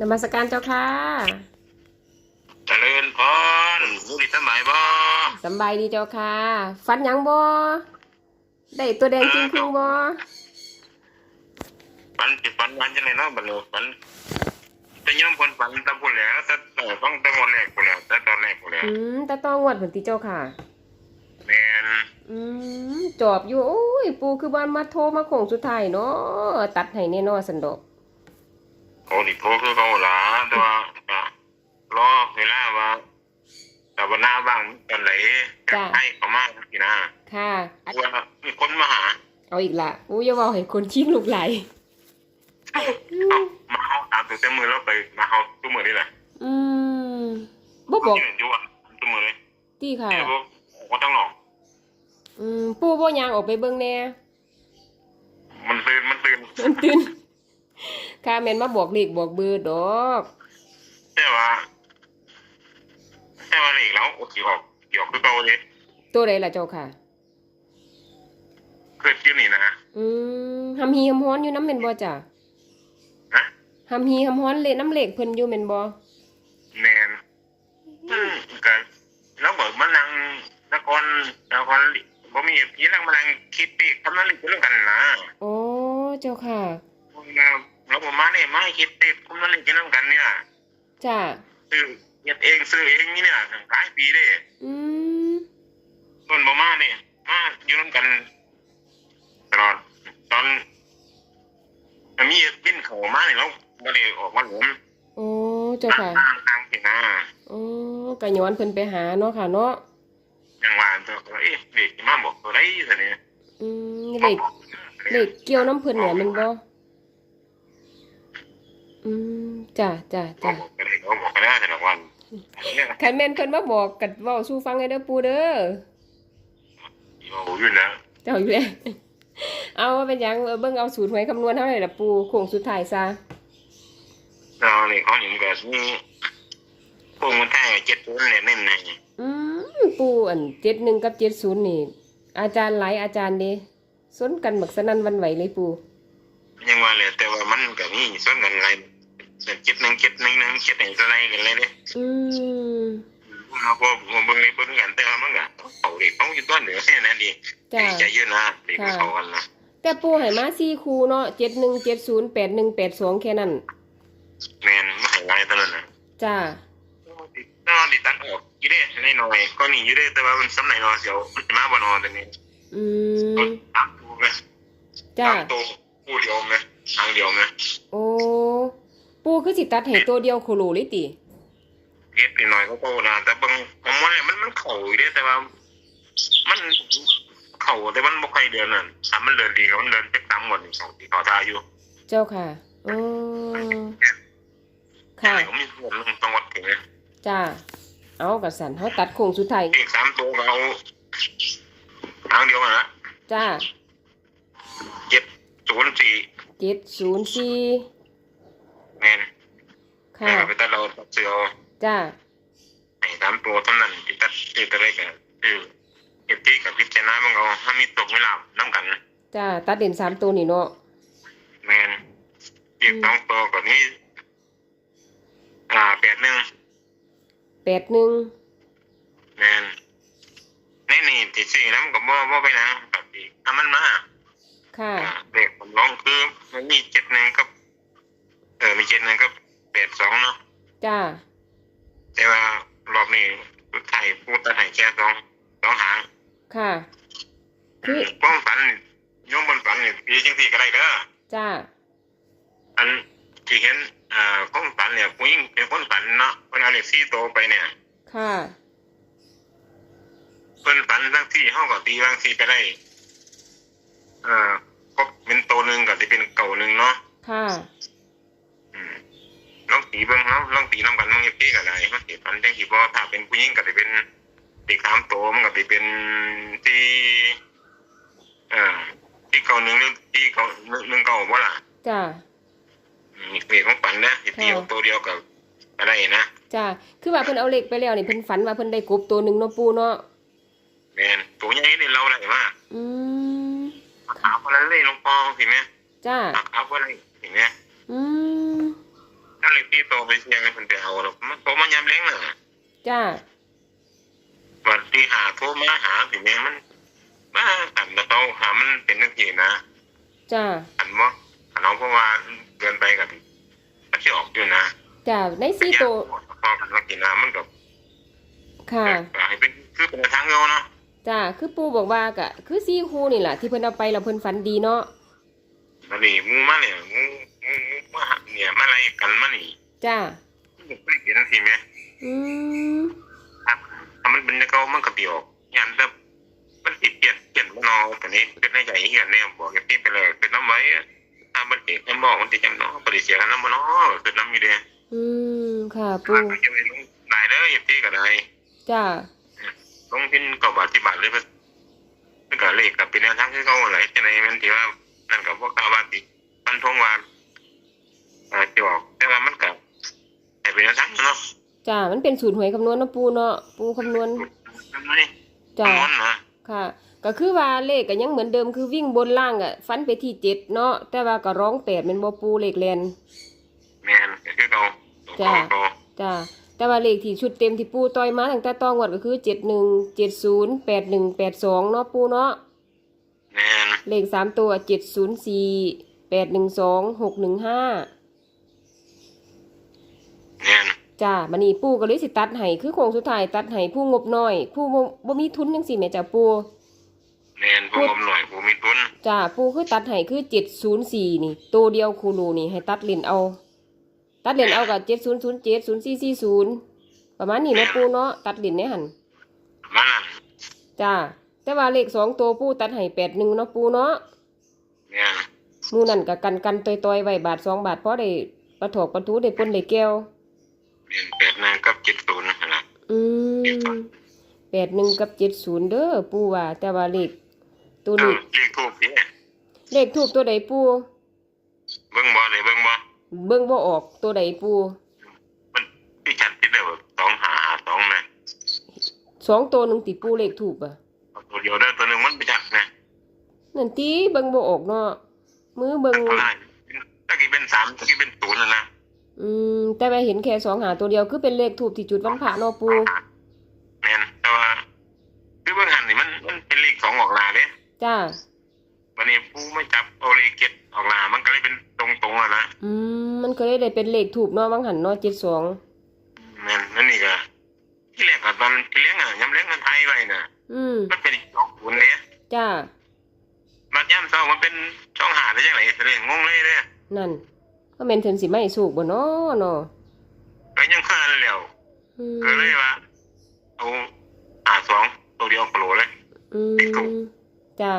นมัสการเจ้าค่ะเจริญพรลูกดีสมัยบ่สำบายดีเจ้าค่ะ ฟันหยังบ่ได้ตัวแดงจริงคือบ่ฝันสิฝันวันจังไดเนาะบัดนี้ฝันแต่ยอมคนฝันแตะพุ่นแหล้วแต่เออฟังแต่วันแรกพุ่นแหล้วแต่ตอนแรกพุ่นแหล้วอืมแต่ต้องงวดเหมือนติเจ้าค่ะแม่นอืมจอบอยู่โอ้ย ปูคือบ้านมาโทรมาโค้งสุดท้ายเนาะตัดให้แน่นอนสันดอก โอ้นี่โทรคือเขาหลาแต่ว่าก็รอเวลาว่าแต่วันหน้าบ้างตอนไหนจะให้เขามาสินะค่ะ ว่ามีคนมาหาเอาอีกละอู้อย่าเว้าให้คนขี้ลูกไหลเอามาเฮาตามตัวเต็มมือแล้วไปมาเฮาตัวมือนี่แหละอืมบ่บอกยืนอยู่อะตัวมือเลยตี้ค่ะเดี๋ยวบ่บ่ต้องหลอก อืมปูบ่ยางออกไปเบิ่งแหน่มันตื่นมันตื่นมันตื่น ค่ะแม่นมาบอกเลขบอกเบอร์ดอก แต่ว่า แต่ว่านี่แล้วโอเคออกเกี่ยวคือเก่าเลยตัวใดล่ะเจ้าค่ะ เกิดขึ้นนี่นะอืมหำฮีหำฮ้อนอยู่น้ำแม่นบ่จ้ะนะหำฮีหำฮ้อนเละน้ำเหล็กเพิ่นอยู่แม่นบ่แมนอืมกันแล้วเบิกมานั่งนครนครบ่มีพี่นั่งมานั่งคิดปีกทำนั้นเรื่องกันนะโอ้เจ้าค่ะ เราบอกมาเนี่ยมาให้คิดปีกทำนั้นเรื่องกันเนี่ยจ้ะซื้อเฮ็ดเองซื้อเองนี่เนี่ยหลายปีเด้อืมต้นบ่มาเนี่ยมาอยู่นํกันตลอดตอนมีบินเข้ามาเนี่ยเราบ่ได้ออกมาหลวมโอ้เจ้าค่ะทางทางสินะโอ้ก็ย้อนเพิ่นไปหาเนาะค่ะเนาะยังว่าตัวเอ๊ะเด็กมาบอกตัวไรสิเนี่ยอืมเหล็กเหล็กเกี่ยวน้ำเพิ่นเนี่ยแม่นบ่ อืมจ้ะจ้ะบอจ้ะกอะไรเขาบอกกันได้แต่ละวันเนี่ยคันแม่นเพิ่นมาบอกกัดเว้าสู่ฟังให้เด้อปู่เด้อโอ้ยนะเจ้าอยู่แล้วเอาว่าเป็นหยังเออเบิ่งเอาสูตรหวยคำนวณเท่าไหร่ล่ะปู่โค้งสุดท้ายซะเราเนี่ยเขาอย่างแบบนี้พวกมันแท้เจ็ดตัวเนี่ยเน่นไงอืมปู่อัน71กับ70นี่ อาจารย์หลายอาจารย์เด้สนกันบักสนั่นหวันไหวเลยปู่ยังว่าเลยแต่ว่ามันกับนี่ส่วนกันไง เจ็ดหนึ่งเจ็ดหนึ่งหนึ่งเจ็ดหนึ่งอะไรกันเลยเนี่ยอืมเราพอผมเบิ่งในเบิ่งกันแต่ว่ามันก็เขาเด็กเขาอยู่ต้นเหนือแค่นั้นดีจ้ะใจเยอะนะเด็กเขากันนะแต่ปู่ให้มา4คู่เนาะ71 70 81 82แค่นั้นแมนไม่หายตลอดนะจ้านอนดิตัดออกยี่เด้ในหน่อยก็นี่ยี่เด้แต่ว่ามันสำไหนนอนเสียวมันจะมาบ่นอนแต่นี้อืก็มตามตัวไหมจ้าตามตัวคู่เดียวไหมทางเดียวไหมโอ้ ปู่คือสิตัดให้ตัวเดียวโคโลเลยติเฮ็ดไปหน่อยก็โตนะแต่บางบางวันเนี่ยมันมันเข่าอยู่เด้แต่ว่า มันเข่าแต่มันบ่ค่อยเดินน่ะถ้ามันเดินดีก็มันเดินเป็ดตามหมดสองที่เขาทาอยู่ เจ้าค่ะอ๋อค่ะผมมีเพื่อนลงจังหวัดถึงเลยจ้าเอากระสันเฮาตัดโค้งสุดท้ายเลขสามตัวก็เอาทางเดียวกันละจ้าเจ็ดศูนย์สี่704แม่น ค่ะไปตัดเราตัดเสือเอาจ้าไอ้สามตัวเท่านั้นที่ตัดที่ตัวเลขอะคือเก็บที่กับพิจารณามันเอาถ้ามีตกไม่หลับน้ำกันจ้าตัดเด่นสามตัวนี่เนาะแมนเก็บสองตัวก่อนนี้อ่าแปดหนึ่ง81แมนในนี่ที่สี่น้ำกับบ่บ่ไปนะกับที่ถ้ามันมาค่ะอ่าเด็กผมร้องคือมันมีเจ็ดหนึ่งกับเออมีเจ็ดหนึ่งกับ แปดสองเนาะจ้าแต่ว่ารอบนี้ผู้ไทยผู้ตัดให้แค่สองสองหางค่ะ คือป้องฝันโยมบนฝันนี่ปีจังสี่ก็ได้เด้อจ้าอันที่เห็นอ่าคนฝันเนี่ยผู้หญิงเป็นคนฝันเนาะเพิ่นเอาเลขสี่โตวไปเนี่ย ค่ะเพิ่นฝันทั้งที่ห้องก็ตีบางที่ก็ได้อ่าก็เป็นโตวหนึ่งก็จะเป็นเก่าหนึ่งเนาะ ค่ะ อืมลองตีเบิ่งเนาะ ลองตีน้ำกันมันจะตีกันได้มันสิฝันจังสิบ่ถ้าเป็นผู้หญิงก็จะเป็นตีสามโตมันก็จะเป็นที่เอ่อที่เก่าหนึ่งหรือที่เก่าหนึ่งหนึ่งเก่าบ่ล่ะจ้าอืมเลขของฝันนะสิตีเอาตัวเดียวกับอะไรนะจ้าคือว่าเพิ่นเอาเหล็กไปแล้วนี่เพิ่นฝันว่าเพิ่นได้กบตัวหนึ่งเนาะปูเนาะแมนตัวใหญ่นี่เราได้มากอืมถามอะไรเลยหลวงพ่อสิแม่จ้าถามอะไรสิแม่ อืมถ้ถ้าเลยที่โตไปเสียงให้คนไปเอาหรอกมันโตมายามเล้งน่ะจ้าวันที่หาโทรมาหาสิแม่มันมาอันแล้วเขาหามันเป็นนักกีนะจ้าอันว่าอันน้องเพราะว่าเกินไปกับมันจะออกอยู่นะจ้าในสี่ตัวพอกันนักกีนะมันกับค่ะให้เป็นคือเป็นทางเงาเนาะจ้าคือปู่บอกว่ากะคือซีคูนี่แหละที่เพิ่นเอาไปแล้วเพิ่นฝันดีเนาะมันนี่งูมาเนี่ยงู เนี่ยมาอะไรกันมานี่จ้ามันไม่เปลี่ยนทีไหมอืมครับถ้ามันเป็นเก่ามันก็เปลี่ยนยันแบบมันติดเปลี่ยนเปลี่ยนมันนอแต่นี้เป็นในใจเหียนเนี่ยบอกกับพี่ไปเลยเป็นน้ำไว้ถ้ามันเอกมันบอกมันติดจำเนาะปฏิเสธกันน้ำมันเนาะคือน้ำอยู่เดียอืมค่ะปูปู่จะไปลงได้เด้ออย่าพี่ก็ได้จ้าลงพินก็บาทบาทเลยเพื่อเพื่อเลขกับเป็นแนวทางที่เขาอะไรที่ไหนมันที่ว่านั่นกับพวกกาวาติมันทงวาน อ่าที่บอกแต่ว่ามันกับแต่เป็นแนวทางเนาะจ้ามันเป็นสูตรหวยคำนวณเนาะปู่เนาะปู่คำนวณมันไม่จ้าคำนวณนะค่ะ ก็คือว่าเลขก็ยังเหมือนเดิมคือวิ่งบนล่างอะฟันไปที่เจ็ดเนาะแต่ว่าก็ร้องแปดแมันบ่ปู่เลขแลนแม่นก็คือเขาตัวจ้ะเขาจ้าแต่ว่าเลขที่ชุดเต็มที่ปู่ต่อยมาตั้งแต่ต้องวดก็คือเจ็ดหนึ่งเจ็ดศูนย์แปดหนึ่งแปดสองเนาะปู่เนาะแม่นเลขสามตัวเจ็ดศูนย์สี่แปดหนึ่งสองหกหนึ่งห้า แม่นจ้ามันนี่ปู่ก็เลยสิตัดให้คือโครงสุดท้ายตัดให้ผู้งบน้อย ผู้บ่บ่มีทุนจังซี่แหม่จ้าปู่แม่นผู้งมหน่อยผู้มีทุนจ้าปู่คือตัดให้คือเจ็ดศูนย์สี่นี่ตัวเดียวคูรูนี่ให้ตัดเลนเอา ตัดเลนเอากับเจ็ดศูนย์ศูนย์เจ็ดศูนย์สี่สี่ศูนย์ประมาณนี้เนาะปู่เนาะตัดเลนในหันมันนั่นจ้าแต่ว่าเลขสองตัวปู่ตัดให้แปดหนึ่งเนาะปู่เนาะแม่นหมูนั่นกับกันกันต่อยๆไว้บาทสองบาทเพราะได้ประถอกประทูได้ปนได้แก้ว แม่นแปดหนึ่งกับเจ็ดศูนย์นะอืมแปดหนึ่งกับเจ็ดศูนย์เด้อปู่ว่า แต่ว่าเลขตัวเอนี้อเลขทูบเนี่ยเลขทูบตัวใดปู่เบิ่งบ่เลยเบิ่งบ่เบิ่งบ่ออกตัวใดปู่มันพี่ชัดที่เด้อสองหาหาสองนะสองตัวหนึ่งติปู่เลขทูบอะตัวเดียวเด้อตัวหนึงมันไปจักนะนั่นติเบิ่งบ่ออกเนาะมือเบิ่งเท่าไหร่ตะกี้เป็นสามตะกี้เป็นศูนย์นะนะ อืม แต่ว่าเห็นแค่สองหาตัวเดียวคือเป็นเลขทูบที่จุดวันพระเนาะปู่แม่นแต่ว่าคือเบิ่งหันนี่มันมันเป็นเลขสองออกหน้าเด้จ้าวันนี้ผู้ไม่จับเอาเลขเจ็ดออกหน้ามันก็เลยเป็นตรงๆอะนะอืมมันก็เลยได้เป็นเลขทูบเนาะวังหันเนาะเจ็ดสองแม่นนั่นนี่ก็ที่แรกก็ตอนที่เลี้ยงอะย้ำเลี้ยงกันไทยไว้น่ะ อืมมันเป็นสองศูนย์เนี่ยจ้ามาย่ำสองมันเป็นช่องหาได้ยังไงแสดงงงเลยเนี่ยนั่น ก็แม่นเพิ่นสิมาให้สูกบ่เนาะเนาะก็ยังเพิ่นแล้วอืมก็เลยว่าเอาหาสองตัวเดียวโปรเลย อืเลขทูปมจ้า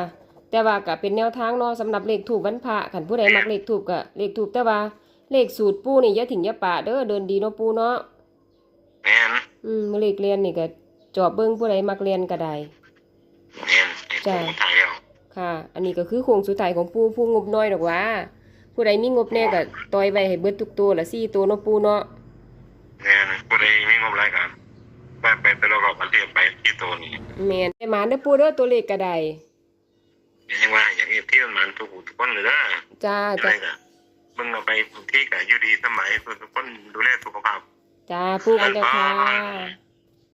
แต่ว่าก็เป็นแนวทางเนาะสำหรับเลขถูกวันพระคันผู้ใดมักเลขถูกก็เลขถูกแต่ว่าเลขสูตรปู่นี่อย่าถิ่งอย่าปะเด้อเดินดีเนาะปู่เนาะแม่นอืมเลขเรียนนี่ก็จอบเบิ่งผู้ใดมักเรียนก็ได้ แม่นไอ้จ้ะ ผู้ไทยแล้วค่ะ อันนี้ก็คือโครงสุดท้ายของปู่ผู้งบน้อยดอกว่า ผู้ใดมีงบแน่ก็ต่อยไว้ให้เบิดทุกตัวละ4ตัวเนาะปู่เนาะแม่นผู้ใดมีงบรายการไปไปแต่เราก็ประเทศไปที่ตัวนี้แม่นได้มาเด้อปู่เด้อตัวเลขก็ได้ยังว่าอย่างนี้ที่มันทุกผู้ทุกคนเลยนะจ้าอะไรจ้ากันมึงเอาไปทุกที่กับอยู่ดีสมัยทุกคนดูแลสุขภาพจ้าปู่กันเด้อค่ะ